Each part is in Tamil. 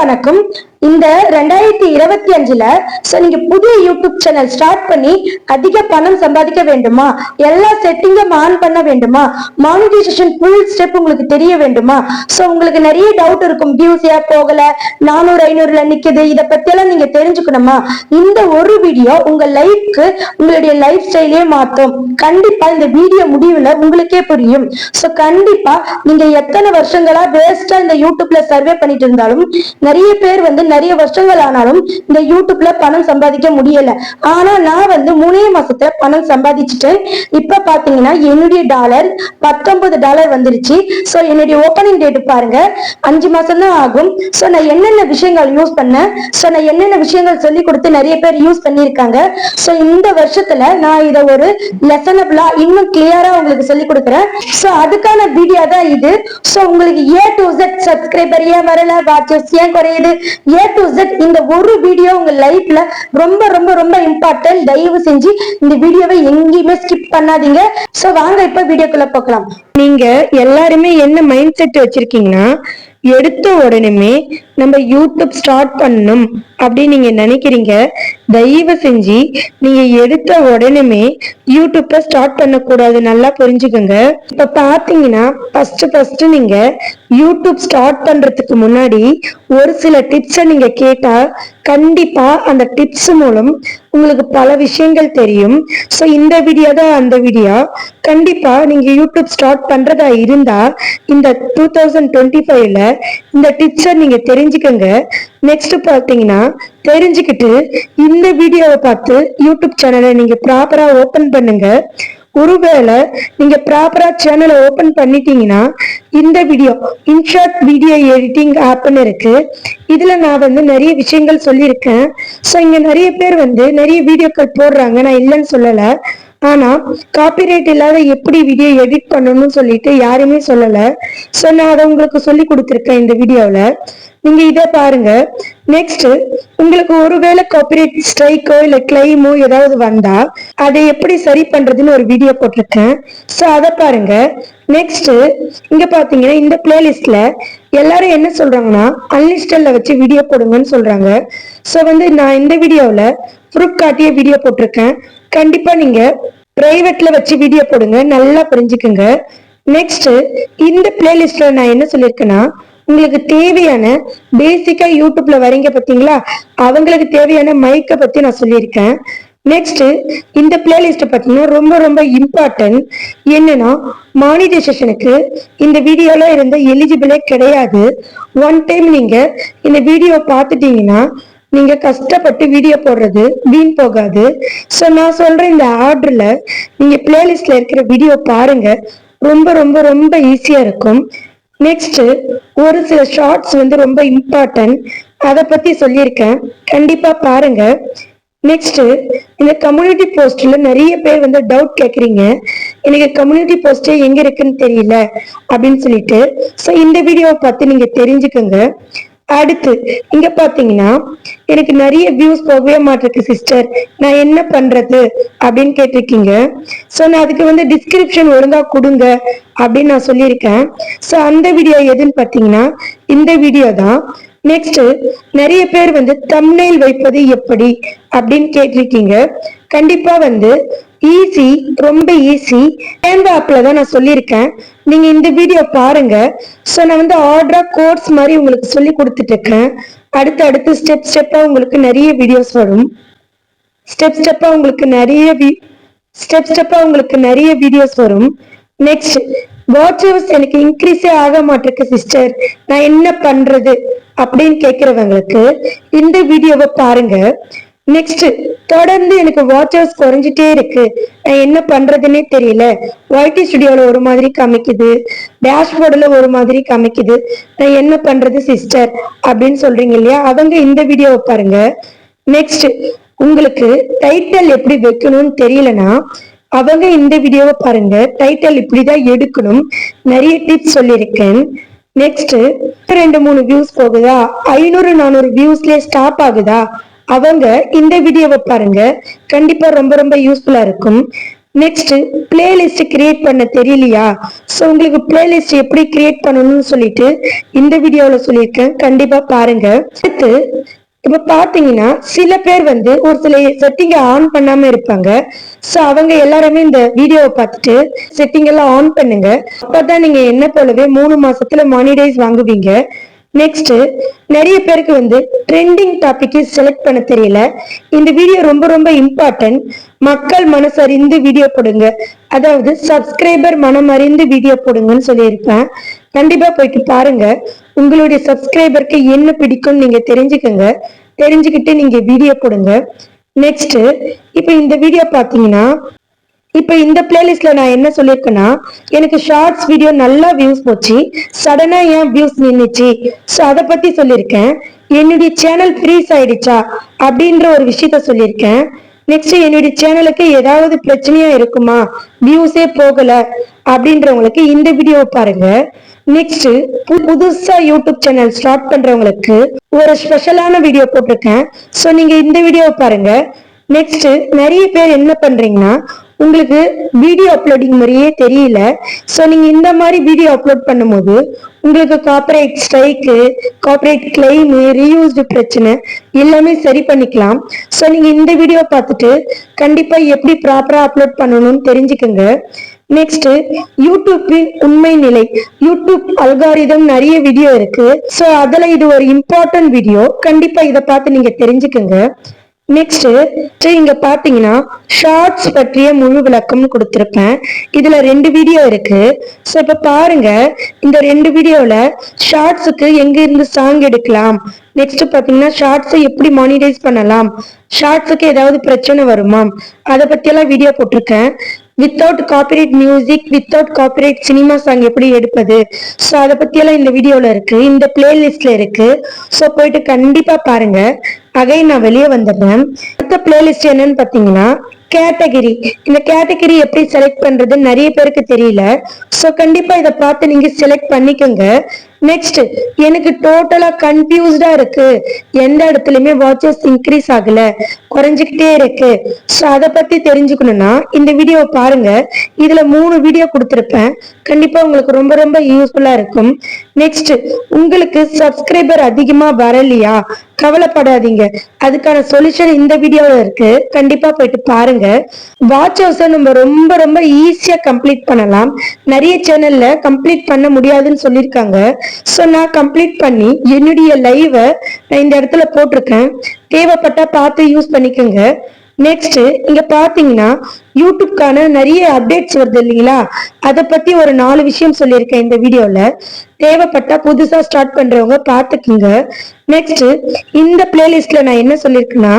வணக்கம். இந்த ரெண்டாயிரத்தி இருபத்தி அஞ்சுல நீங்க புதிய யூடியூப் சேனல் ஸ்டார்ட் பண்ணி அதிக பணம் சம்பாதிக்க வேண்டுமா? எல்லா செட்டிங்கும் ஆன் பண்ண வேண்டுமா? மானிட்டைசேஷன் ஃபுல் ஸ்டெப் உங்களுக்கு தெரிய வேண்டுமா? சோ உங்களுக்கு நிறைய டவுட் இருக்கும். வியூஸ் ஏன் போகல? நானூறு ஐநூறுல நிக்குது. இத பத்தி எல்லாம் நீங்க தெரிஞ்சுக்கணுமா? இந்த ஒரு வீடியோ உங்க லைஃப்க்கு உங்களுடைய லைஃப் ஸ்டைலே மாத்தும் கண்டிப்பா இந்த வீடியோ முடிவுல உங்களுக்கே புரியும். சோ கண்டிப்பா நீங்க எத்தனை வருஷங்களா வேஸ்டா இந்த யூடியூப்ல சர்வே பண்ணிட்டு இருந்தாலும் நிறைய பேர் வந்து நிறைய வருஷங்கள் ஆனாலும் இந்த யூடியூப்ல பணம் சம்பாதிக்க முடியல. ஆனா நான் வந்து மூணே மாசத்துல பணம் சம்பாதிச்சுட்டேன். இப்ப பாத்தீங்கன்னா என்னுடைய டாலர் பத்தொன்பது டாலர் வந்துருச்சு. சோ என்னுடைய ஓப்பனிங் டேட் பாருங்க. அஞ்சு மாசம் தான் ஆகும். சோ நான் என்னென்ன விஷயங்கள் யூஸ் பண்ணேன்? சோ நான் என்னென்ன விஷயங்கள் சொல்லி கொடுத்து நிறைய பேர் யூஸ் பண்ணியிருக்காங்க? சோ இந்த வருஷத்துல நான் இதை ஒரு லெசனபிளா இன்னும் கிளியரா உங்களுக்கு சொல்லி கொடுக்குறேன். சோ அதுக்கான வீடியோ தான் இது. சோ உங்களுக்கு ஏ டு Z சப்ஸ்கிரைபர் ஏன் வரல? வாட்சஸ் ஏன் குறையுது? ஏ டு Z இந்த ஒரு வீடியோ உங்க லைஃப்ல ரொம்ப ரொம்ப ரொம்ப இம்பார்ட்டன்ட் தயவு செஞ்சு இந்த வீடியோவை எங்கேயுமே ஸ்கிப் பண்ணாதீங்க. சோ வாங்க இப்ப வீடியோக்குள்ள போக்கலாம் நீங்க எல்லாருமே என்ன மைண்ட் செட் வச்சிருக்கீங்கன்னா எடுத்த உடனே நம்ம யூடியூப் ஸ்டார்ட் பண்ணணும் அப்படின்னு நீங்க நினைக்கிறீங்க தயவு செஞ்சு நீங்க எடுத்த உடனே யூடியூப்ப ஸ்டார்ட் பண்ணக்கூடாது. நல்லா புரிஞ்சுக்கோங்க. இப்ப பாத்தீங்கன்னா ஃபர்ஸ்ட் ஃபர்ஸ்ட் நீங்க யூடியூப் ஸ்டார்ட் பண்றதுக்கு முன்னாடி ஒரு சில டிப்ஸை நீங்க கேட்டா கண்டிப்பா அந்த டிப்ஸ் மூலம் உங்களுக்கு பல விஷயங்கள் தெரியும். ஸோ இந்த வீடியோ தான் அந்த வீடியோ கண்டிப்பா நீங்க யூடியூப் ஸ்டார்ட் பண்றதா இருந்தா இந்த டூ தௌசண்ட் டுவெண்ட்டி ஃபைவ்ல இந்த டிப்ஸை நீங்க தெரிஞ்சு தெரிஞ்சுக்கோங்க. நெக்ஸ்ட் பார்த்தீங்கன்னா தெரிஞ்சுக்கிட்டு இந்த வீடியோவை பார்த்து யூடியூப் சேனலை நீங்க ப்ராப்பரா ஓபன் பண்ணுங்க. ஒருவேளை நீங்க ப்ராப்பரா சேனலை ஓபன் பண்ணிட்டீங்கன்னா இந்த வீடியோ இன்ஷாட் வீடியோ எடிட்டிங் ஆப்னு இருக்கு. இதுல நான் வந்து நிறைய விஷயங்கள் சொல்லியிருக்கேன். ஸோ இங்க நிறைய பேர் வந்து நிறைய வீடியோக்கள் போடுறாங்க. நான் இல்லைன்னு சொல்லல. ஆனா காப்பிரைட் இல்லாத எப்படி வீடியோ எடிட் பண்ணணும்னு சொல்லிட்டு யாருமே சொல்லல. ஸோ நான் அதை உங்களுக்கு சொல்லி கொடுத்துருக்கேன் இந்த வீடியோவில். நீங்க இதை பாருங்க. நெக்ஸ்ட் உங்களுக்கு ஒருவேளை காப்பிரைட் ஸ்ட்ரைக்கோ இல்ல கிளைமோ ஏதாவது வந்தா அதை எப்படி சரி பண்றதுன்னு ஒரு வீடியோ போட்டிருக்கேன். ஸோ அதை பாருங்க. நெக்ஸ்ட் இங்க பாத்தீங்கன்னா இந்த பிளேலிஸ்ட்ல எல்லாரும் என்ன சொல்றாங்கன்னா அன்லிஸ்டல்ல வச்சு வீடியோ போடுங்கன்னு சொல்றாங்க. ஸோ வந்து நான் இந்த வீடியோவில் ப்ரூஃப் காட்டிய வீடியோ போட்டிருக்கேன். கண்டிப்பா நீங்க பிரைவேட்ல வச்சு வீடியோ போடுங்க. நல்லா புரிஞ்சுக்குங்க. நெக்ஸ்ட் இந்த பிளேலிஸ்ட்ல நான் என்ன சொல்லியிருக்கேன்னா உங்களுக்கு தேவையான பேசிக்கா யூடியூப்ல வரீங்க பாத்தீங்களா அவங்களுக்கு தேவையான மைக்கை பத்தி நான் சொல்லியிருக்கேன். நெக்ஸ்ட் இந்த பிளேலிஸ்ட் பார்த்தீங்கன்னா ரொம்ப ரொம்ப இம்பார்ட்டன்ட் என்னன்னா மானிட்டைசேஷனுக்கு இந்த வீடியோல இருந்த எலிஜிபிளே கிடையாது. ஒன் டைம் நீங்க இந்த வீடியோ பார்த்துட்டீங்கன்னா நீங்க கஷ்டப்பட்டு வீடியோ போடுறது வீண் போகாது. ஸோ நான் சொல்ற இந்த ஆர்டர்ல நீங்க பிளேலிஸ்ட்ல இருக்கிற வீடியோ பாருங்க. ரொம்ப ரொம்ப ரொம்ப ஈஸியா இருக்கும். நெக்ஸ்ட் ஒரு சில ஷார்ட்ஸ் வந்து ரொம்ப இம்பார்ட்டன்ட் அதை பத்தி சொல்லியிருக்கேன். கண்டிப்பா பாருங்க. நெக்ஸ்ட் இந்த கம்யூனிட்டி போஸ்ட்ல நிறைய பேர் வந்து டவுட் கேக்குறீங்க. எனக்கு கம்யூனிட்டி போஸ்டே எங்க இருக்குன்னு தெரியல அப்படின்னு சொல்லிட்டு. ஸோ இந்த வீடியோவை பார்த்து நீங்க தெரிஞ்சுக்கோங்க. அடுத்து இங்க பாத்தீங்கன்னா எனக்கு நிறைய வியூஸ் போகவே மாட்டிருக்கு சிஸ்டர் நான் என்ன பண்றது அப்படின்னு கேட்டிருக்கீங்க. ஸோ நான் அதுக்கு வந்து டிஸ்கிரிப்ஷன் ஒழுங்கா கொடுங்க அப்படின்னு நான் சொல்லியிருக்கேன். ஸோ அந்த வீடியோ எதுன்னு பார்த்தீங்கன்னா இந்த வீடியோ தான். நெக்ஸ்ட் நிறைய பேர் வந்து தம்னைல் வைப்பது எப்படி அப்படின்னு கேட்டிருக்கீங்க. கண்டிப்பா வந்து ஈஸி ரொம்ப ஈஸி கேன்வா ஆப்பில் தான் நான் சொல்லியிருக்கேன். நீங்க இந்த வீடியோ பாருங்க. ஸோ நான் வந்து ஆர்டராக கோர்ஸ் மாதிரி உங்களுக்கு சொல்லி கொடுத்துட்ருக்கேன். அடுத்து அடுத்து ஸ்டெப் ஸ்டெப்பா உங்களுக்கு நிறைய வீடியோஸ் வரும். ஸ்டெப் ஸ்டெப்பா உங்களுக்கு நிறைய ஸ்டெப் ஸ்டெப்பாக உங்களுக்கு நிறைய வீடியோஸ் வரும். நெக்ஸ்ட் வாட்ச் ஹவர்ஸ் எனக்கு இன்க்ரீஸே ஆக மாட்டிருக்கு சிஸ்டர் நான் என்ன பண்றது அப்படின்னு கேக்குறவங்களுக்கு இந்த வீடியோவை பாருங்க. நெக்ஸ்ட் தொடர்ந்து எனக்கு வாட்ச் ஹவர்ஸ் குறைஞ்சிட்டே இருக்கு. நான் என்ன பண்றதுன்னே தெரியல. ஒய்டி ஸ்டுடியோல ஒரு மாதிரி காமிக்குது. டேஷ்போர்டில் ஒரு மாதிரி காமிக்குது. நான் என்ன பண்றது சிஸ்டர் அப்படின்னு சொல்றீங்க இல்லையா? அவங்க இந்த வீடியோவை பாருங்க. நெக்ஸ்ட் உங்களுக்கு டைட்டில் எப்படி வைக்கணும்னு தெரியலனா அவங்க இந்த வீடியோவை பாருங்க. டைட்டில் இப்படிதான் எடுக்கணும். நிறைய டிப்ஸ் சொல்லியிருக்கேன். நெக்ஸ்ட் ரெண்டு மூணு வியூஸ் போகுதா? ஐநூறு நானூறு வியூஸ்லயே ஸ்டாப் ஆகுதா? அவங்க இந்த வீடியோவை பாருங்க. கண்டிப்பா ரொம்ப ரொம்ப யூஸ்ஃபுல்லா இருக்கும். நெக்ஸ்ட் பிளேலிஸ்ட் கிரியேட் பண்ண தெரியலையா? ஸோ உங்களுக்கு பிளேலிஸ்ட் எப்படி கிரியேட் பண்ணணும்னு சொல்லிட்டு இந்த வீடியோவில் சொல்லியிருக்கேன். கண்டிப்பா பாருங்க. அடுத்து இப்ப பாத்தீங்கன்னா சில பேர் வந்து ஒரு சில செட்டிங்க ஆன் பண்ணாம இருப்பாங்க. சோ அவங்க எல்லாருமே இந்த வீடியோவை பார்த்துட்டு செட்டிங் எல்லாம் ஆன் பண்ணுங்க. அப்பதான் நீங்க என்ன போலவே மூணு மாசத்துல மானிடைஸ் வாங்குவீங்க. நெக்ஸ்ட் நிறைய பேருக்கு வந்து ட்ரெண்டிங் டாபிக்கு செலக்ட் பண்ண தெரியல. இந்த வீடியோ ரொம்ப ரொம்ப இம்பார்ட்டன்ட் மக்கள் மனசறிந்து வீடியோ போடுங்க. அதாவது சப்ஸ்கிரைபர் மனம் அறிந்து வீடியோ போடுங்கன்னு சொல்லியிருப்பேன் கண்டிப்பா போயிட்டு பாருங்க. உங்களுடைய சப்ஸ்கிரைபருக்கு என்ன பிடிக்கும்னு நீங்க தெரிஞ்சுக்கங்க. தெரிஞ்சுக்கிட்டு நீங்க வீடியோ போடுங்க. நெக்ஸ்ட் இப்போ இந்த வீடியோ பாத்தீங்கன்னா இப்போ இந்த பிளேலிஸ்ட்ல நான் என்ன சொல்லியிருக்கேன்னா எனக்கு ஷார்ட்ஸ் வீடியோ நல்லா வியூஸ் போச்சு. சடனா ஏன் வியூஸ் நின்னுச்சு. ஸோ அதை பத்தி சொல்லியிருக்கேன் என்னுடைய சேனல் ஃப்ரீஸ் ஆயிடுச்சா அப்படின்ற ஒரு விஷயத்த சொல்லியிருக்கேன் நெக்ஸ்ட் என்னுடைய சேனலுக்கு ஏதாவது பிரச்சனையா இருக்குமா? வியூஸே போகல அப்படின்றவங்களுக்கு இந்த வீடியோ பாருங்க. நெக்ஸ்ட் புதுசா யூடியூப் சேனல் ஸ்டார்ட் பண்றவங்களுக்கு ஒரு ஸ்பெஷலான வீடியோ போட்டிருக்கேன். ஸோ நீங்க இந்த வீடியோ பாருங்க. நெக்ஸ்ட் நிறைய பேர் என்ன பண்றீங்கன்னா உங்களுக்கு வீடியோ அப்லோடிங் மாதிரியே தெரியல. ஸோ நீங்கள் இந்த மாதிரி வீடியோ அப்லோட் பண்ணும்போது உங்களுக்கு copyright strike copyright claim reused பிரச்சனை எல்லாமே சரி பண்ணிக்கலாம். ஸோ நீங்கள் இந்த வீடியோ பார்த்துட்டு கண்டிப்பாக எப்படி ப்ராப்பராக அப்லோட் பண்ணணும்னு தெரிஞ்சுக்கோங்க. நெக்ஸ்ட் யூடியூப்பின் உண்மை நிலை. யூடியூப் அல்காரிதம் நிறைய வீடியோ இருக்கு. ஸோ அதில் இது ஒரு இம்பார்ட்டன்ட் வீடியோ கண்டிப்பாக இதை பார்த்து நீங்கள் தெரிஞ்சுக்கோங்க. நெக்ஸ்ட் இங்க பாத்தீங்கன்னா ஷார்ட்ஸ் பற்றிய முழு விளக்கம் கொடுத்துருப்பேன் இதுல ரெண்டு வீடியோ இருக்கு. ஸோ இப்ப பாருங்க இந்த ரெண்டு வீடியோல ஷார்ட்ஸுக்கு எங்க இருந்து சாங் எடுக்கலாம்? நெக்ஸ்ட் பாத்தீங்கன்னா ஷார்ட்ஸை எப்படி மானிடைஸ் பண்ணலாம்? ஷார்ட்ஸுக்கு ஏதாவது பிரச்சனை வருமா? அதை பத்தி எல்லாம் வீடியோ போட்டிருக்கேன். Without copyright music without copyright cinema song எப்படி எடுப்பது? ஸோ அதை பற்றியெல்லாம் இந்த வீடியோல இருக்கு. இந்த பிளேலிஸ்டில் இருக்கு. ஸோ போயிட்டு கண்டிப்பா பாருங்க. அகை நான் வெளியே வந்துடுறேன். அடுத்த பிளேலிஸ்ட் என்னன்னு பாத்தீங்கன்னா கேட்டகிரி இந்த கேட்டகிரி எப்படி செலக்ட் பண்றது நிறைய பேருக்கு தெரியல. ஸோ கண்டிப்பா இதை பார்த்து நீங்க செலக்ட் பண்ணிக்கோங்க. நெக்ஸ்ட் எனக்கு டோட்டலா கன்ஃபியூஸ்டா இருக்கு. எந்த இடத்துலயுமே வாட்சஸ் இன்க்ரீஸ் ஆகல. குறைஞ்சுக்கிட்டே இருக்கு. ஸோ அதை பத்தி தெரிஞ்சுக்கணும்னா இந்த வீடியோ பாருங்க. இதுல மூணு வீடியோ கொடுத்துருப்பேன். கண்டிப்பா உங்களுக்கு ரொம்ப ரொம்ப யூஸ்ஃபுல்லா இருக்கும். நெக்ஸ்ட் உங்களுக்கு சப்ஸ்கிரைபர் அதிகமா வரலையா? கவலைப்படாதீங்க. அதுக்கான சொல்யூஷன் இந்த வீடியோல இருக்கு. கண்டிப்பா போயிட்டு பாருங்க. வாட்ச் ஹவுஸை நம்ம ரொம்ப ரொம்ப ஈஸியா கம்ப்ளீட் பண்ணலாம். நிறைய சேனல்ல கம்ப்ளீட் பண்ண முடியாதுன்னு சொல்லியிருக்காங்க. ஸோ நான் கம்ப்ளீட் பண்ணி என்னுடைய லைவை நான் இந்த இடத்துல போட்டிருக்கேன். தேவைப்பட்டா பார்த்து யூஸ் பண்ணிக்கோங்க. நெக்ஸ்ட் இங்க பாத்தீங்கன்னா யூடியூப்கான நிறைய அப்டேட்ஸ் வருது இல்லைங்களா? அதை பத்தி ஒரு நாலு விஷயம் சொல்லியிருக்கேன் இந்த வீடியோல. தேவைப்பட்டா புதுசா ஸ்டார்ட் பண்றவங்க பாத்துக்குங்க நெக்ஸ்ட் இந்த பிளேலிஸ்ட்ல நான் என்ன சொல்லியிருக்கேன்னா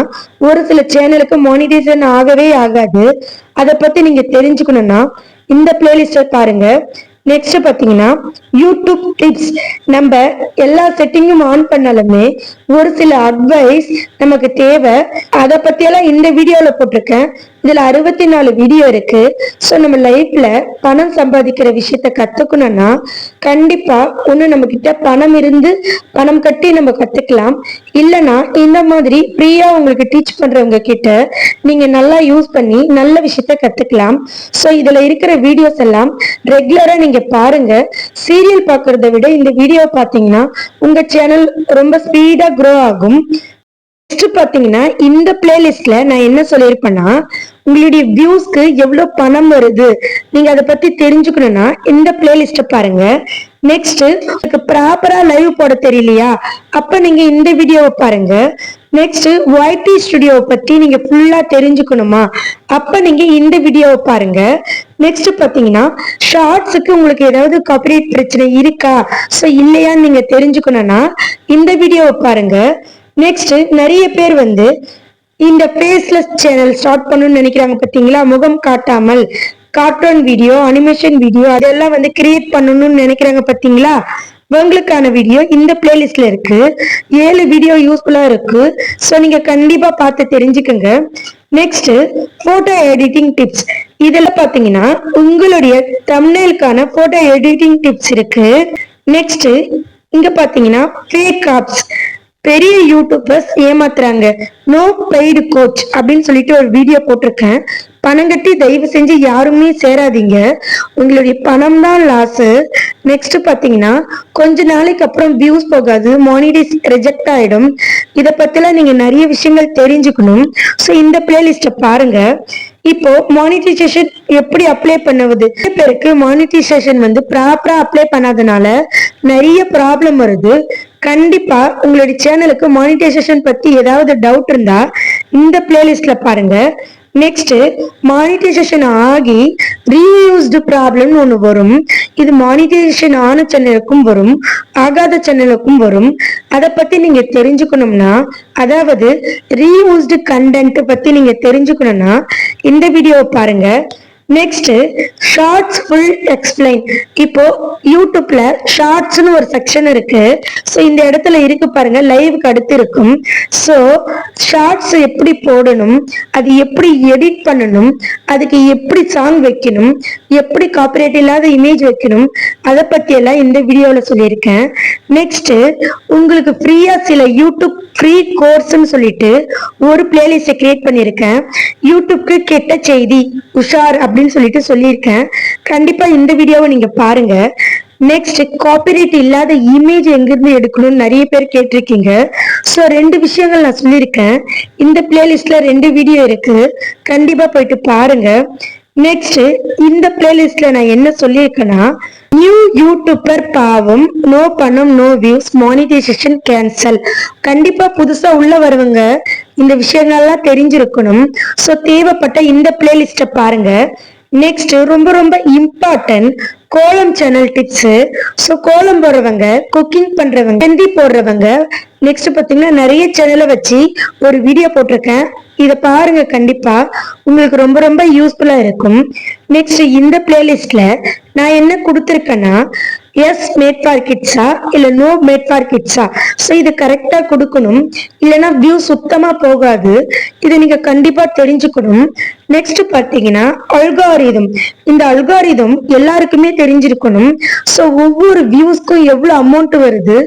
ஒரு சில சேனலுக்கு மானிடைசேஷன் ஆகவே ஆகாது. அதை பத்தி நீங்க தெரிஞ்சுக்கணும்னா இந்த பிளேலிஸ்ட பாருங்க. நெக்ஸ்ட் பாத்தீங்கன்னா யூடியூப் டிப்ஸ் நம்ம எல்லா செட்டிங்கும் ஆன் பண்ணாலுமே ஒரு சில அட்வைஸ் நமக்கு தேவை. அதை பத்தியெல்லாம் இந்த வீடியோல போட்டிருக்கேன். இதுல அறுபத்தி நாலு வீடியோ இருக்கு. ஸோ நம்ம லைஃப்ல பணம் சம்பாதிக்கிற விஷயத்த கத்துக்கணும்னா கண்டிப்பா ஒண்ணு நம்ம கிட்ட பணம் இருந்து பணம் கட்டி நம்ம கத்துக்கலாம். இல்லனா இந்த மாதிரி ஃப்ரீயா உங்களுக்கு டீச் பண்றவங்க கிட்ட நீங்க நல்லா யூஸ் பண்ணி நல்ல விஷயத்த கத்துக்கலாம். ஸோ இதுல இருக்கிற வீடியோஸ் எல்லாம் ரெகுலரா நீங்க பாருங்க. சீரியல் பாக்குறத விட இந்த வீடியோ பாத்தீங்கன்னா உங்க சேனல் ரொம்ப ஸ்பீடா ப்ரோ ஆகும். நெக்ஸ்ட் பாத்தீங்கன்னா இந்த பிளேலிஸ்ட்ல நான் என்ன சொல்லியிருப்பேன்னா உங்களுடைய வியூஸ்க்கு எவ்வளவு பணம் வருது நீங்க அதை பத்தி தெரிஞ்சுக்கணும்னா இந்த பிளேலிஸ்ட பாருங்க. நெக்ஸ்ட் உங்களுக்கு ப்ராப்பரா லைவ் போட தெரியலையா? அப்ப நீங்க இந்த வீடியோவை பாருங்க. நெக்ஸ்ட் ஒய்டி ஸ்டுடியோவை பத்தி நீங்க ஃபுல்லா தெரிஞ்சுக்கணுமா? அப்ப நீங்க இந்த வீடியோவை பாருங்க. நெக்ஸ்ட் பாத்தீங்கன்னா ஷார்ட்ஸுக்கு உங்களுக்கு ஏதாவது காப்பிரைட் பிரச்சனை இருக்கா? ஸோ இல்லையான்னு நீங்க தெரிஞ்சுக்கணும்னா இந்த வீடியோவை பாருங்க. நெக்ஸ்ட் நிறைய பேர் வந்து இந்த ஃபேஸ்லெஸ் சேனல் ஸ்டார்ட் பண்ணணும்னு நினைக்கிறாங்க பார்த்தீங்களா முகம் காட்டாமல். கார்ட்டூன் வீடியோ அனிமேஷன் வீடியோ அதெல்லாம் வந்து கிரியேட் பண்ணணும்னு நினைக்கிறாங்க பார்த்தீங்களா உங்களுக்கான வீடியோ இந்த பிளேலிஸ்ட்ல இருக்கு. ஏழு வீடியோ யூஸ்ஃபுல்லா இருக்கு. ஸோ நீங்க கண்டிப்பா பார்த்து தெரிஞ்சுக்கோங்க. நெக்ஸ்ட் போட்டோ எடிட்டிங் டிப்ஸ் இதெல்லாம் பாத்தீங்கன்னா உங்களுடைய தம்னேலுக்கான போட்டோ எடிட்டிங் டிப்ஸ் இருக்கு. நெக்ஸ்ட் இங்க பாத்தீங்கன்னா ஃபேக் ஆப்ஸ் பெரிய யூடியூபர்ஸ் ஏமாத்துறாங்க. நோ பெய்டு கோச் அப்படின்னு சொல்லிட்டு ஒரு வீடியோ போட்டிருக்கேன். பணம் கட்டி தயவு செஞ்சு யாருமே சேராதீங்க. உங்களுடைய பணம் தான் லாஸ் நெக்ஸ்ட் பாத்தீங்கன்னா கொஞ்ச நாளைக்கு அப்புறம் வியூஸ் போகாது. மானிடைஸ் ரிஜெக்ட் ஆயிடும். இத பத்திலாம் நீங்க நிறைய விஷயங்கள் தெரிஞ்சுக்கணும். ஸோ இந்த பிளேலிஸ்ட பாருங்க. இப்போ மானிட்டைசேஷன் எப்படி அப்ளை பண்ணுவது? பேருக்கு மானிட்டைசேஷன் வந்து ப்ராப்பரா அப்ளை பண்ணாதனால நிறைய ப்ராப்ளம் வருது. கண்டிப்பா உங்களுடைய சேனலுக்கு மானிட்டைசேஷன் பத்தி ஏதாவது டவுட் இருந்தா இந்த பிளேலிஸ்ட்ல பாருங்க. நெக்ஸ்ட் மானிட்டைசேஷன் ஆகி ரீயூஸ்டு ப்ராப்ளம்னு ஒன்று வரும். இது மானிட்டைசேஷன் ஆன சேனலுக்கும் வரும் ஆகாத சேனலுக்கும் வரும். அதை பத்தி நீங்க தெரிஞ்சுக்கணும்னா அதாவது ரீயூஸ்டு கண்டென்ட் பத்தி நீங்க தெரிஞ்சுக்கணும்னா இந்த வீடியோவை பாருங்க. நெக்ஸ்ட் ஷார்ட்ஸ் ஃபுல் எக்ஸ்பிளைன் இப்போ யூடியூப்ல ஷார்ட்ஸ்னு ஒரு செக்ஷன் இருக்கு. ஸோ இந்த இடத்துல இருக்கு பாருங்க லைவுக்கு அடுத்து இருக்கும். ஸோ ஷார்ட்ஸ் எப்படி போடணும் அது எப்படி எடிட் பண்ணணும் அதுக்கு எப்படி சாங் வைக்கணும் எப்படி காப்பிரைட் இல்லாத இமேஜ் வைக்கணும் அதை பத்தி எல்லாம் இந்த வீடியோவில் சொல்லியிருக்கேன். நெக்ஸ்ட் உங்களுக்கு ஃப்ரீயா சில யூடியூப் ஃப்ரீ கோர்ஸ்னு சொல்லிட்டு ஒரு பிளேலிஸ்ட கிரியேட் பண்ணியிருக்கேன். யூடியூப்க்கு கெட்ட செய்தி உஷார் அப்படின்னு சொல்லிட்டு சொல்லியிருக்கேன். கண்டிப்பாக இந்த வீடியோவை நீங்கள் பாருங்க. நெக்ஸ்ட் காப்பிரைட் இல்லாத இமேஜ் எங்கிருந்து எடுக்கணும்னு நிறைய பேர் கேட்டிருக்கீங்க. ஸோ ரெண்டு விஷயங்கள் நான் சொல்லியிருக்கேன். இந்த பிளேலிஸ்ட்ல ரெண்டு வீடியோ இருக்கு. கண்டிப்பா போயிட்டு பாருங்க. நெக்ஸ்ட் இந்த பிளேலிஸ்ட்ல நான் என்ன சொல்லியிருக்கேன்னா நியூ யூடியூபர் பாவம் நோ பணம் நோ வியூஸ் மானிட்டைசேஷன் கேன்சல் கண்டிப்பா புதுசா உள்ள வருவங்க இந்த விஷயங்கள்லாம் தெரிஞ்சிருக்கணும். ஸோ தேவைப்பட்ட இந்த பிளேலிஸ்ட பாருங்க. நெக்ஸ்ட் ரொம்ப ரொம்ப இம்பார்ட்டன்ட் கோலம் சேனல் டிப்ஸ் ஸோ கோலம் போடுறவங்க குக்கிங் பண்றவங்க மெஹந்தி போடுறவங்க நெக்ஸ்ட் பாத்தீங்கன்னா நிறைய சேனலை வச்சு ஒரு வீடியோ போட்டிருக்கேன். இதை பாருங்க கண்டிப்பா. உங்களுக்கு ரொம்ப ரொம்ப யூஸ்ஃபுல்லா இருக்கும். நெக்ஸ்ட் இந்த பிளேலிஸ்ட்ல நான் என்ன கொடுத்துருக்கேன்னா எஸ் மேட் ஃபார் கிட்ஸா இல்ல நோ மேட் ஃபார் கிட்ஸா ஸோ இது கரெக்டா கொடுக்கணும். இல்லைன்னா வியூ சுத்தமா போகாது. இதை நீங்க கண்டிப்பா தெரிஞ்சுக்கணும். நெக்ஸ்ட் பாத்தீங்கன்னா அல்காரிதம் இந்த அல்காரிதம் எல்லாருக்குமே தெரிஞ்சிருக்கணும். ஸோ ஒவ்வொரு வியூஸ்க்கும் எவ்வளவு அமௌண்ட் வருது?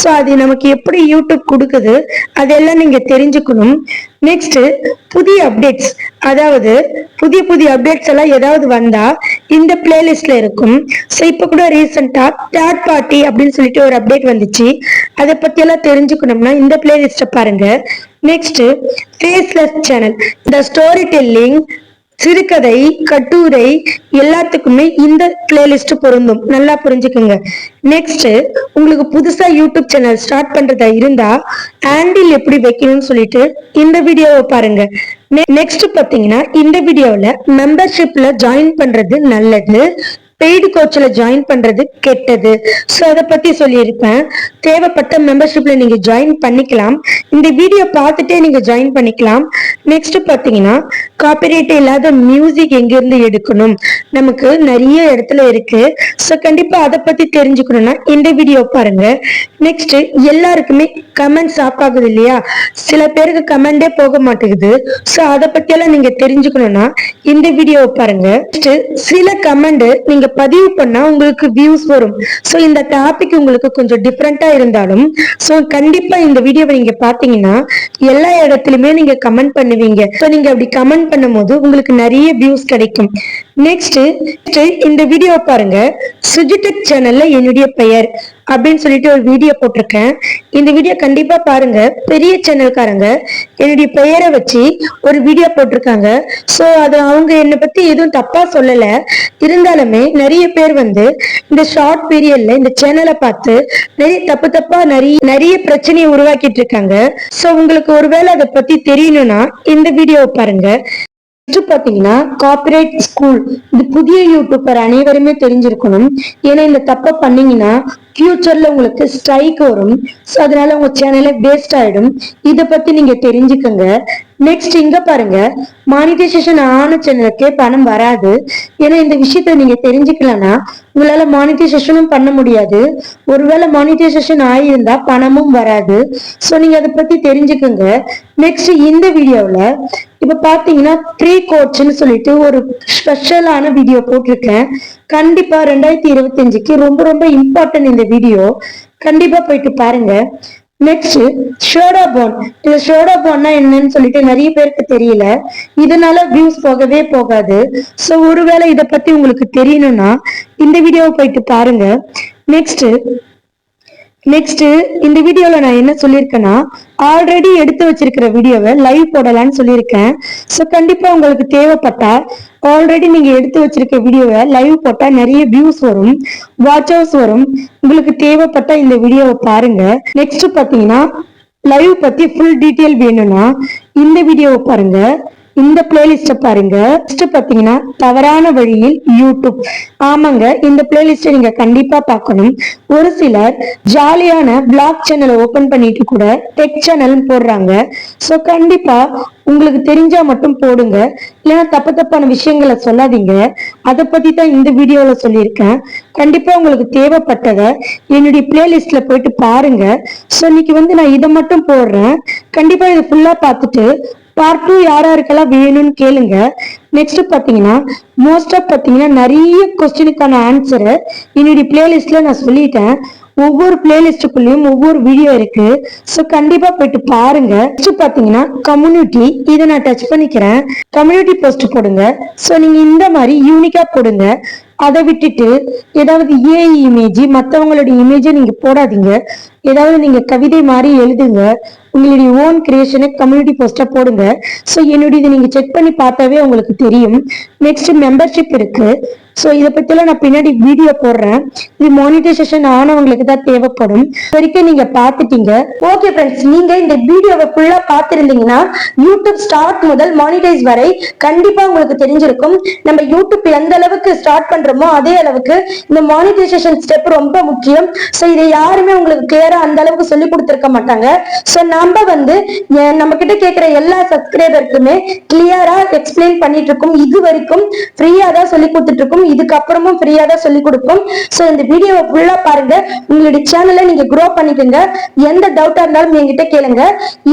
ஸோ அது நமக்கு எப்படி யூ யூடியூப் கொடுக்குது அதெல்லாம் நீங்க தெரிஞ்சுக்கணும். நெக்ஸ்ட் புதிய அப்டேட்ஸ் அதாவது புதிய புதிய அப்டேட்ஸ் எல்லாம் ஏதாவது வந்தா இந்த பிளேலிஸ்ட்ல இருக்கும். ஸோ இப்போ கூட ரீசெண்டா தேர்ட் பார்ட்டி அப்படின்னு சொல்லிட்டு ஒரு அப்டேட் வந்துச்சு. அதை பத்தி எல்லாம் தெரிஞ்சுக்கணும்னா இந்த பிளேலிஸ்ட பாருங்க. நெக்ஸ்ட் ஃபேஸ்லெஸ் சேனல் இந்த ஸ்டோரி டெல்லிங் சிறுகதை கட்டுரை எல்லாத்துக்குமே இந்த பிளேலிஸ்ட் பொருந்தும். நல்லா புரிஞ்சுக்குங்க. நெக்ஸ்ட் உங்களுக்கு புதுசா யூடியூப் சேனல் ஸ்டார்ட் பண்றதா இருந்தா ஹேண்டில் எப்படி வைக்கணும்னு சொல்லிட்டு இந்த வீடியோவை பாருங்க. நெக்ஸ்ட் பாத்தீங்கன்னா இந்த வீடியோல மெம்பர்ஷிப்ல ஜாயின் பண்றது நல்லது. பெய்டு கோச்சில் ஜாயின் பண்றது கெட்டது. ஸோ அதை பத்தி சொல்லியிருப்பேன். தேவைப்பட்ட மெம்பர்ஷிப்ல நீங்க ஜாயின் பண்ணிக்கலாம். இந்த வீடியோ பார்த்துட்டே நீங்க ஜாயின் பண்ணிக்கலாம். நெக்ஸ்ட் பாத்தீங்கன்னா காப்பிரைட் இல்லாத மியூசிக் எங்கிருந்து எடுக்கணும்? நமக்கு நிறைய இடத்துல இருக்கு. ஸோ கண்டிப்பா அதை பத்தி தெரிஞ்சுக்கணும்னா இந்த வீடியோ பாருங்க. நெக்ஸ்ட் எல்லாருக்குமே கமெண்ட்ஸ் ஆஃப் ஆகுது இல்லையா? சில பேருக்கு கமெண்டே போக மாட்டேங்குது. ஸோ அதை பத்தியெல்லாம் நீங்க தெரிஞ்சுக்கணும்னா இந்த வீடியோவை பாருங்க. நெக்ஸ்ட் சில கமெண்ட் நீங்க பதிவு பண்ணா உங்களுக்கு வியூஸ் வரும். ஸோ இந்த டாபிக் உங்களுக்கு கொஞ்சம் டிஃப்ரெண்டா இருந்தாலும் ஸோ கண்டிப்பா இந்த வீடியோவை நீங்க பாத்தீங்கன்னா எல்லா இடத்துலயுமே நீங்க கமெண்ட் பண்ணுவீங்க. ஸோ நீங்க அப்படி கமெண்ட் பண்ணும்போது உங்களுக்கு நிறைய வியூஸ் கிடைக்கும். நெக்ஸ்ட் இந்த வீடியோ பாருங்க. சுஜிடெக் சேனல்ல என்னுடைய பெயர் அப்படின்னு சொல்லிட்டு ஒரு வீடியோ போட்டிருக்கேன். இந்த வீடியோ கண்டிப்பா பாருங்க. பெரிய சேனல்காரங்க என்னுடைய பெயரை வச்சு ஒரு வீடியோ போட்டிருக்காங்க. ஸோ அது அவங்க என்னை பத்தி எதுவும் தப்பா சொல்லல. இருந்தாலுமே நிறைய பேர் வந்து இந்த ஷார்ட் பீரியட்ல இந்த சேனலை பார்த்து நிறைய தப்பு தப்பா நிறைய நிறைய பிரச்சனையை உருவாக்கிட்டு இருக்காங்க. ஸோ உங்களுக்கு ஒருவேளை அதை பத்தி தெரியணும்னா இந்த வீடியோவை பாருங்க. பாத்தீங்கன்னா கார்பரேட் ஸ்கூல் இது புதிய யூடியூபர் அனைவருமே தெரிஞ்சிருக்கணும். ஏன்னா இந்த தப்பை பண்ணீங்கன்னா ஃபியூச்சர்ல உங்களுக்கு ஸ்ட்ரைக் வரும். ஸோ அதனால உங்க சேனலே வேஸ்ட் ஆயிடும். இதை பத்தி நீங்க தெரிஞ்சுக்கோங்க. நெக்ஸ்ட் இங்க பாருங்க. மானிட்டைசேஷன் ஆன சேனலுக்கே பணம் வராது. ஏன்னா இந்த விஷயத்த நீங்க தெரிஞ்சுக்கலன்னா உங்களால மானிட்டைசேஷனும் பண்ண முடியாது. ஒருவேளை மானிட்டைசேஷன் ஆகியிருந்தா பணமும் வராது. ஸோ நீங்க அதை பத்தி தெரிஞ்சுக்கோங்க. நெக்ஸ்ட் இந்த வீடியோவில் இப்போ பாத்தீங்கன்னா ப்ரீ கோட்ஸ்ன்னு சொல்லிட்டு ஒரு ஸ்பெஷலான வீடியோ போட்டிருக்கேன். கண்டிப்பா ரெண்டாயிரத்தி இருபத்தஞ்சுக்கு ரொம்ப ரொம்ப இம்பார்ட்டன்ட் இந்த வீடியோ கண்டிப்பா போயிட்டு பாருங்க. நெக்ஸ்ட் ஷோடா போன் இந்த ஷோடா போன்னா என்னன்னு சொல்லிட்டு நிறைய பேருக்கு தெரியல. இதனால வியூஸ் போகவே போகாது. சோ ஒருவேளை இத பத்தி உங்களுக்கு தெரியணும்னா இந்த வீடியோவை போயிட்டு பாருங்க. நெக்ஸ்ட் நெக்ஸ்ட் இந்த வீடியோல நான் என்ன சொல்லியிருக்கேன்னா ஆல்ரெடி எடுத்து வச்சிருக்கிற வீடியோவை லைவ் போடலாம்னு சொல்லியிருக்கேன். ஸோ கண்டிப்பா உங்களுக்கு தேவைப்பட்டா ஆல்ரெடி நீங்க எடுத்து வச்சிருக்க வீடியோவை லைவ் போட்டா நிறைய வியூஸ் வரும் வாட்ச் ஹவர்ஸ் வரும். உங்களுக்கு தேவைப்பட்ட இந்த வீடியோவை பாருங்க. நெக்ஸ்ட் பாத்தீங்கன்னா லைவ் பத்தி ஃபுல் டீட்டெயில் வேணும்னா இந்த வீடியோவை பாருங்க. இந்த பிளேலிஸ்ட பாருங்க. பாத்தீங்கன்னா தவறான வழியில் யூடியூப் ஆமாங்க இந்த பிளேலிஸ்ட நீங்க கண்டிப்பா பார்க்கணும் ஒரு சிலர் ஜாலியான பிளாக் சேனலை ஓபன் பண்ணிட்டு கூட டெக் சேனல் போடுறாங்க. சோ கண்டிப்பா உங்களுக்கு தெரிஞ்சா மட்டும் போடுங்க. இல்லைன்னா தப்பு தப்பான விஷயங்களை சொல்லாதீங்க. அதை பத்தி தான் இந்த வீடியோல சொல்லியிருக்கேன். கண்டிப்பா உங்களுக்கு தேவைப்பட்டதை என்னுடைய பிளேலிஸ்ட்ல போயிட்டு பாருங்க. சோ இன்னைக்கு வந்து நான் இதை மட்டும் போடுறேன். கண்டிப்பா இதை ஃபுல்லா பார்த்துட்டு பார்ட் டூ யார் யாருக்கெல்லாம் வேணும்னு கேளுங்க. நெக்ஸ்ட் பார்த்தீங்கன்னா மோஸ்ட் ஆஃப் பார்த்தீங்கன்னா நிறைய கொஸ்டினுக்கான ஆன்சரை என்னுடைய பிளேலிஸ்ட்ல நான் சொல்லிட்டேன். ஒவ்வொரு பிளேலிஸ்டுக்குள்ளேயும் ஒவ்வொரு வீடியோ இருக்கு. ஸோ கண்டிப்பா போயிட்டு பாருங்க. நெக்ஸ்ட் பாத்தீங்கன்னா கம்யூனிட்டி இதை நான் டச் பண்ணிக்கிறேன். கம்யூனிட்டி போஸ்ட் போடுங்க. ஸோ நீங்க இந்த மாதிரி யூனிக்கா போடுங்க. அதை விட்டுட்டு ஏதாவது ஏஐ இமேஜ் மற்றவங்களுடைய இமேஜை நீங்க போடாதீங்க. ஏதாவது நீங்க கவிதை மாதிரி எழுதுங்க. உங்களுடைய ஓன் கிரியேஷனை கம்யூனிட்டி போஸ்டா போடுங்க. ஸோ என்னுடைய நீங்க செக் பண்ணி பார்த்தாவே உங்களுக்கு தெரியும். நெக்ஸ்ட் மெம்பர்ஷிப் இருக்கு. ஸோ இதை பற்றிலாம் நான் பின்னாடி வீடியோ போடுறேன். இது மானிட்டைசேஷன் ஆனவங்களுக்கு தான் தேவைப்படும். வரைக்கும் நீங்க பார்த்துட்டீங்க. ஓகே ஃப்ரெண்ட்ஸ் நீங்க இந்த வீடியோவை ஃபுல்லா பார்த்திருந்தீங்கன்னா யூடியூப் ஸ்டார்ட் முதல் மானிடைஸ் வரை கண்டிப்பா உங்களுக்கு தெரிஞ்சிருக்கும். நம்ம யூடியூப் எந்த அளவுக்கு ஸ்டார்ட் பண்றோமோ அதே அளவுக்கு இந்த மானிட்டைசேஷன் ஸ்டெப் ரொம்ப முக்கியம். ஸோ இதை யாருமே உங்களுக்கு கிளியரா அந்த அளவுக்கு சொல்லி கொடுத்துருக்க மாட்டாங்க. ஸோ நம்ம வந்து நம்ம கிட்ட கேட்கிற எல்லா சப்ஸ்கிரைபருக்குமே கிளியரா எக்ஸ்பிளைன் பண்ணிட்டு இருக்கோம். இது வரைக்கும் ஃப்ரீயா தான் சொல்லி கொடுத்துட்டு இருக்கோம். இதுக்கப்புறமும் ஃப்ரீயா தான் சொல்லி கொடுப்போம். ஸோ இந்த வீடியோவை ஃபுல்லா பாருங்க. உங்களுடைய சேனலை நீங்க க்ரோ பண்ணிக்கோங்க. எந்த டவுட்டா இருந்தாலும் என்கிட்ட கேளுங்க.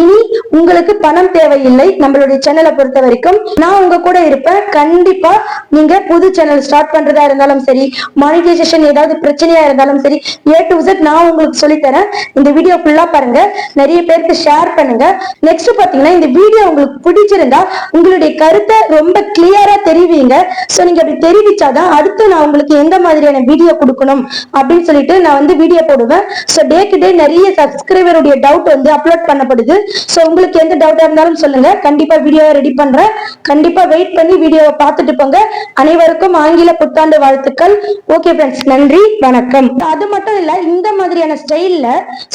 இனி உங்களுக்கு பணம் தேவையில்லை நம்மளுடைய சேனலை பொறுத்த வரைக்கும். நான் உங்க கூட இருப்பேன். கண்டிப்பா நீங்க புது சேனல் ஸ்டார்ட் பண்றதா இருந்தாலும் சரி மானிட்டைசேஷன் ஏதாவது பிரச்சனையா இருந்தாலும் சரி ஏ டு Z நான் உங்களுக்கு சொல்லித் தரேன். இந்த வீடியோ ஃபுல்லா பாருங்க. நிறைய பேருக்கு ஷேர் பண்ணுங்க. நெக்ஸ்ட் பாத்தீங்கன்னா இந்த வீடியோ உங்களுக்கு பிடிச்சிருந்தா உங்களுடைய கருத்தை ரொம்ப கிளியரா தெரிவிங்க. சோ நீங்க அப்படி தெரிவிச்சாதான் அடுத்து நான் உங்களுக்கு எந்த மாதிரியான வீடியோ கொடுக்கணும் அப்படின்னு சொல்லிட்டு நான் வந்து வீடியோ போடுவேன். ஸோ டே டு டே நிறைய சப்ஸ்கிரைபருடைய டவுட் வந்து அப்லோட் பண்ணப்படுது. ஸோ உங்களுக்கு எந்த டவுட்டா இருந்தாலும் சொல்லுங்க. கண்டிப்பா வீடியோவை ரெடி பண்றேன். கண்டிப்பா வெயிட் பண்ணி வீடியோவை பார்த்துட்டு போங்க. அனைவருக்கும் ஆங்கில புத்தாண்டு வாழ்த்துக்கள். ஓகே ஃப்ரெண்ட்ஸ் நன்றி. வணக்கம். அது மட்டும் இல்ல இந்த மாதிரியான ஸ்டைல்ல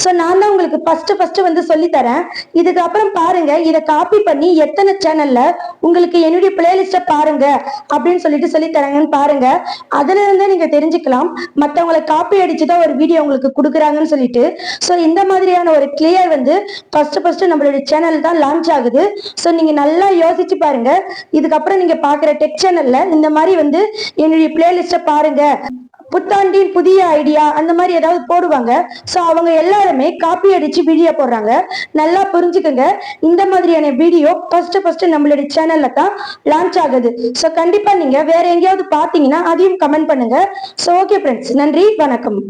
சோ நான் தான் உங்களுக்கு ஃபர்ஸ்ட் ஃபர்ஸ்ட் வந்து சொல்லி தரேன். இதுக்கப்புறம் பாருங்க இதை காப்பி பண்ணி எத்தனை சேனல்ல உங்களுக்கு என்னுடைய பிளேலிஸ்ட பாருங்க அப்படின்னு சொல்லிட்டு சொல்லி தராங்கன்னு பாருங்க. அதுல இருந்தே நீங்க தெரிஞ்சுக்கலாம். மத்தவங்களை காப்பி அடிச்சு தான் ஒரு வீடியோ உங்களுக்கு கொடுக்குறாங்கன்னு சொல்லிட்டு. சோ இந்த மாதிரியான ஒரு கிளியர் வந்து ஃபர்ஸ்ட் ஃபர்ஸ்ட் நம்மளுடைய சேனல் தான் லான்ச் ஆகுது. சோ நீங்க நல்லா யோசிச்சு பாருங்க. இதுக்கப்புறம் நீங்க பாக்குற டெக் சேனல்ல இந்த மாதிரி வந்து என்னுடைய பிளேலிஸ்ட பாருங்க. புத்தாண்டின் புதிய ஐடியா அந்த மாதிரி ஏதாவது போடுவாங்க. ஸோ அவங்க எல்லாருமே காப்பி அடிச்சு வீடியோ போடுறாங்க. நல்லா புரிஞ்சுக்கோங்க. இந்த மாதிரியான வீடியோ ஃபர்ஸ்ட் ஃபர்ஸ்ட் நம்மளுடைய சேனல்ல தான் லான்ச் ஆகுது. ஸோ கண்டிப்பா நீங்க வேற எங்கேயாவது பாத்தீங்கன்னா அதையும் கமெண்ட் பண்ணுங்க. ஸோ ஓகே ஃப்ரெண்ட்ஸ் நன்றி. வணக்கம்.